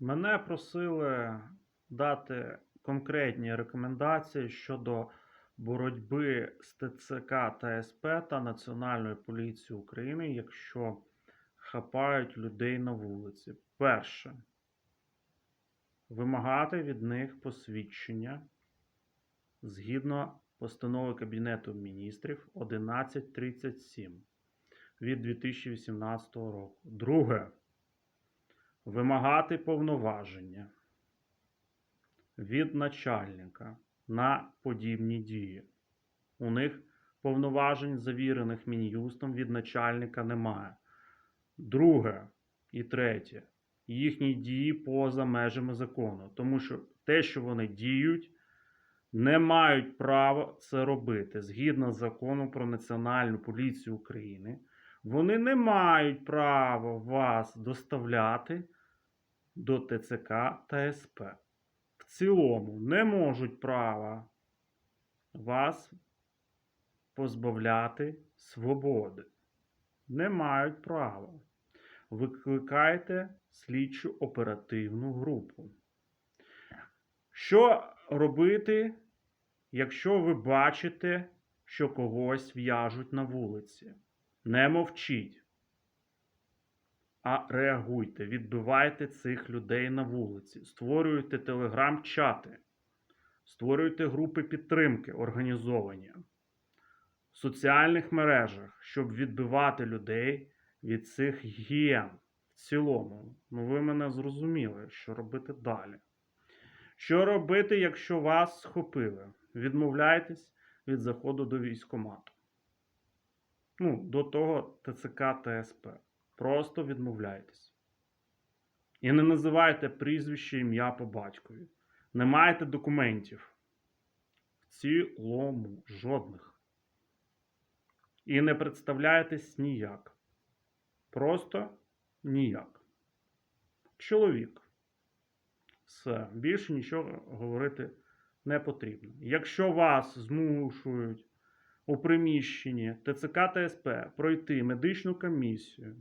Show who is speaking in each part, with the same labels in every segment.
Speaker 1: Мене просили дати конкретні рекомендації щодо боротьби з ТЦК та СП та Національною поліцією України, якщо хапають людей на вулиці. Перше. Вимагати від них посвідчення згідно постанови Кабінету міністрів 1137 від 2018 року. Друге вимагати повноваження від начальника на подібні дії. У них повноважень, завірених Мін'юстом, від начальника немає. Друге і третє. Їхні дії поза межами закону. Тому що те, що вони діють, не мають права це робити. Згідно з законом про Національну поліцію України, вони не мають права вас доставляти до ТЦК та СП. В цілому не можуть права вас позбавляти свободи. Не мають права. Викликайте слідчу оперативну групу. Що робити, якщо ви бачите, що когось в'яжуть на вулиці? Не мовчіть а реагуйте, відбивайте цих людей на вулиці, створюйте телеграм-чати, створюйте групи підтримки організовані в соціальних мережах, щоб відбивати людей від цих гієн в цілому. Ну, ви мене зрозуміли, що робити далі. Що робити, якщо вас схопили? Відмовляйтесь від заходу до військкомату. Ну, до того ТЦК та СП. Просто відмовляйтесь. І не називайте прізвище ім'я по батькові. Не маєте документів. В цілому жодних. І не представляєтесь ніяк. Просто ніяк. Чоловік. Все. Більше нічого говорити не потрібно. Якщо вас змушують у приміщенні ТЦК та СП пройти медичну комісію,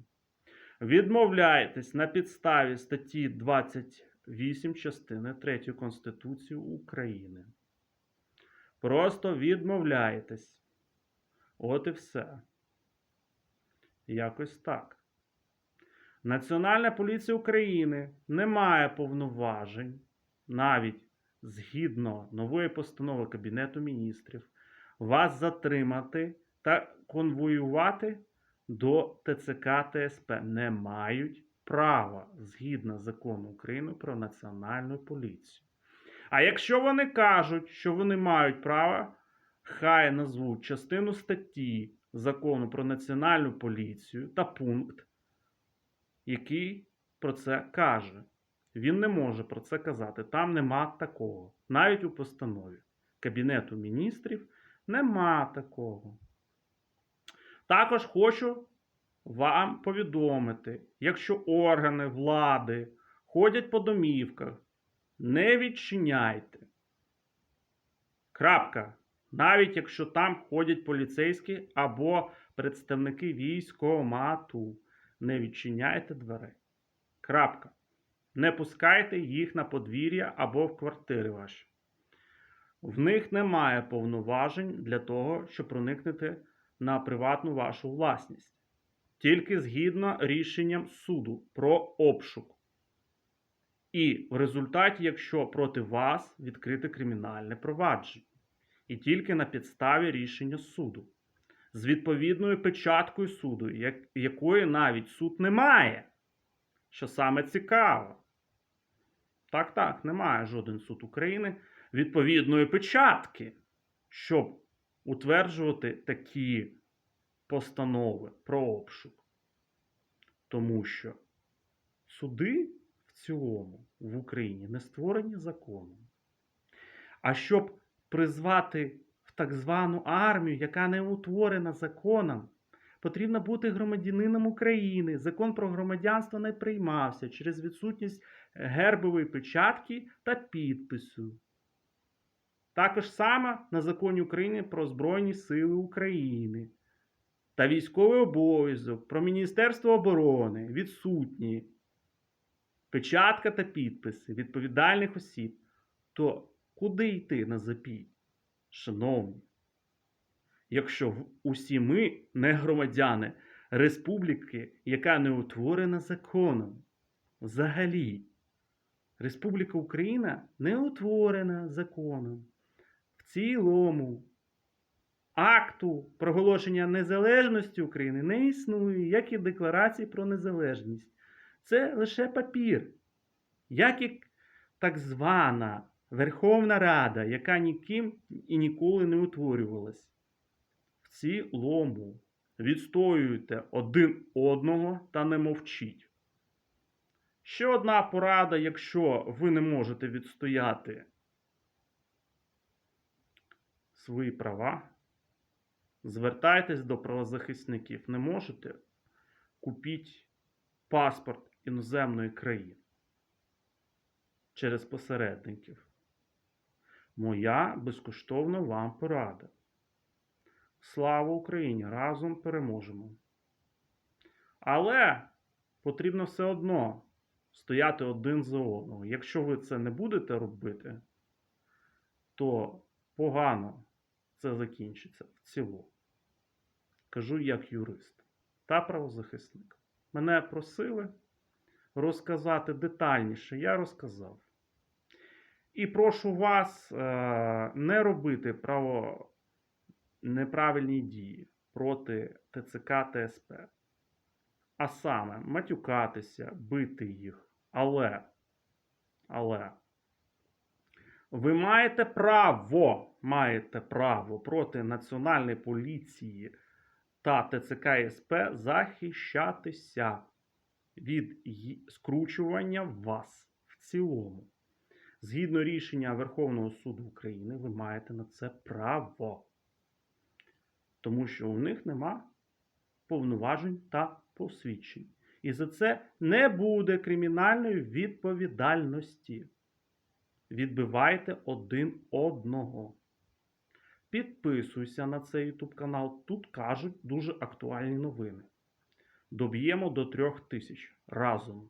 Speaker 1: Відмовляєтесь на підставі статті 28 частини 3 Конституції України. Просто відмовляєтесь. От і все. Якось так. Національна поліція України не має повноважень, навіть згідно нової постанови Кабінету міністрів, вас затримати та конвоювати до ТЦК та СП не мають права згідно закону України про національну поліцію. А якщо вони кажуть, що вони мають право, хай назвуть частину статті закону про національну поліцію та пункт, який про це каже. Він не може про це казати. Там нема такого. Навіть у постанові Кабінету міністрів нема такого. Також хочу вам повідомити, якщо органи влади ходять по домівках, не відчиняйте. Крапка. Навіть якщо там ходять поліцейські або представники військомату, не відчиняйте дверей. Крапка. Не пускайте їх на подвір'я або в квартири ваші. В них немає повноважень для того, щоб проникнути на приватну вашу власність. Тільки згідно рішенням суду про обшук. І в результаті, якщо проти вас відкрите кримінальне провадження. І тільки на підставі рішення суду. З відповідною печаткою суду, як- якої навіть суд не має. Що саме цікаво. Так, так, немає жоден суд України відповідної печатки, щоб утверджувати такі постанови про обшук. Тому що суди в цілому в Україні не створені законом. А щоб призвати в так звану армію, яка не утворена законом, потрібно бути громадянином України. Закон про громадянство не приймався через відсутність гербової печатки та підпису. Також саме на законі України про Збройні Сили України та військовий обов'язок про Міністерство оборони відсутні печатка та підписи відповідальних осіб, то куди йти на запій? Шановні, якщо усі ми не громадяни республіки, яка не утворена законом, взагалі, Республіка Україна не утворена законом. В цілому акту проголошення незалежності України не існує, як і декларації про незалежність. Це лише папір, як і так звана Верховна Рада, яка ніким і ніколи не утворювалась. В цілому відстоюйте один одного та не мовчіть. Ще одна порада, якщо ви не можете відстояти свої права, звертайтесь до правозахисників. Не можете купіть паспорт іноземної країни через посередників. Моя безкоштовна вам порада. Слава Україні! Разом переможемо. Але потрібно все одно стояти один за одного. Якщо ви це не будете робити, то погано це закінчиться в цілому. Кажу як юрист та правозахисник. Мене просили розказати детальніше, я розказав. І прошу вас е, не робити право неправильні дії проти ТЦК та СП. А саме матюкатися, бити їх. Але, але ви маєте право, маєте право проти Національної поліції та ТЦК СП захищатися від скручування вас в цілому. Згідно рішення Верховного суду України, ви маєте на це право. Тому що у них нема повноважень та посвідчень. І за це не буде кримінальної відповідальності. Відбивайте один одного. Підписуйся на цей YouTube канал. Тут кажуть дуже актуальні новини. Доб'ємо до трьох тисяч разом.